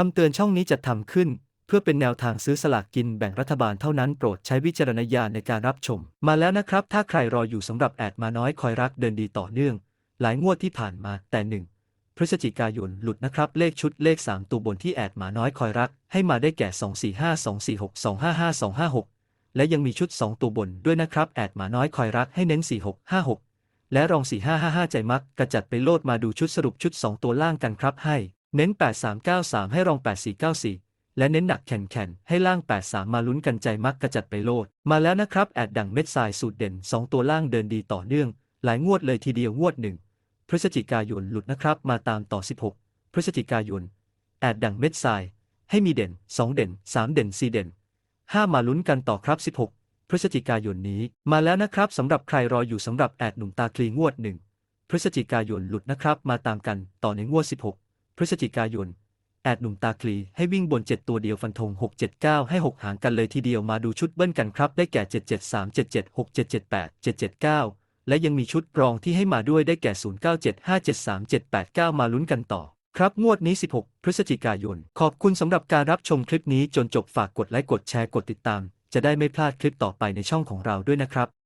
คำเตือนช่องนี้จัดทำขึ้น เพื่อเป็นแนวทางซื้อสลากกินแบ่งรัฐบาลเท่านั้นโปรดใช้วิจารณญาณในการรับชม มาแล้วนะครับ ถ้าใครรออยู่สำหรับแอดมาน้อยคอยรักเดินดีต่อเนื่อง หลายงวดที่ผ่านมาแต่หนึ่งพฤศจิกายนหลุดนะครับ เลขชุดเลข 3 ตัวบนที่แอดหมาน้อยคอยรัก ให้มาได้แก่ 245 246 255 256 และยังมีชุด 2 ตัวบนด้วยนะครับแอดหมาน้อยคอยรักให้เน้น 4656 และรอง 4555 ใจมักกระจัดไปโลดมาดูชุดสรุปชุด 2 ตัวล่างกันครับให้ เน้น 8393 ให้รอง 8494 และเน้นหนักแข่นๆให้ล่าง 83 มาลุ้นกันใจมักกระจัดไปโลด มาแล้วนะครับ แอดดังเม็ดทรายสูตรเด่น 2 ตัวล่างเดินดีต่อเนื่อง หลายงวดเลยทีเดียวงวดหนึ่งพฤศจิกายนหลุดนะครับ มาตามต่อ 16 พฤศจิกายน แอดดังเม็ดทราย ให้มีเด่น 2 เด่น 3 เด่น 4 เด่น 5 มาลุ้นกันต่อครับ 16 พฤศจิกายนนี้ มาแล้วนะครับสำหรับใครรออยู่สำหรับแอดหนุ่มตาคลีงวดหนึ่งพฤศจิกายนหลุดนะครับ มาตามกันต่อในงวด 16 พฤศจิกายน แอดหนุ่มตาคลีให้วิ่งบน 7 ตัวเดียวฟันธง 679 ให้ 6 หางกันเลยทีเดียวมาดูชุดเบิ้ลกันครับ ได้แก่ 773 776 778 779 และยังมีชุดรองที่ให้มาด้วยได้แก่ 097573 789 มาลุ้นกันต่อครับ งวดนี้ 16 พฤศจิกายน ขอบคุณสำหรับการรับชมคลิปนี้จนจบฝากกดไลค์กดแชร์กดติดตาม จะได้ไม่พลาดคลิปต่อไปในช่องของเราด้วยนะครับ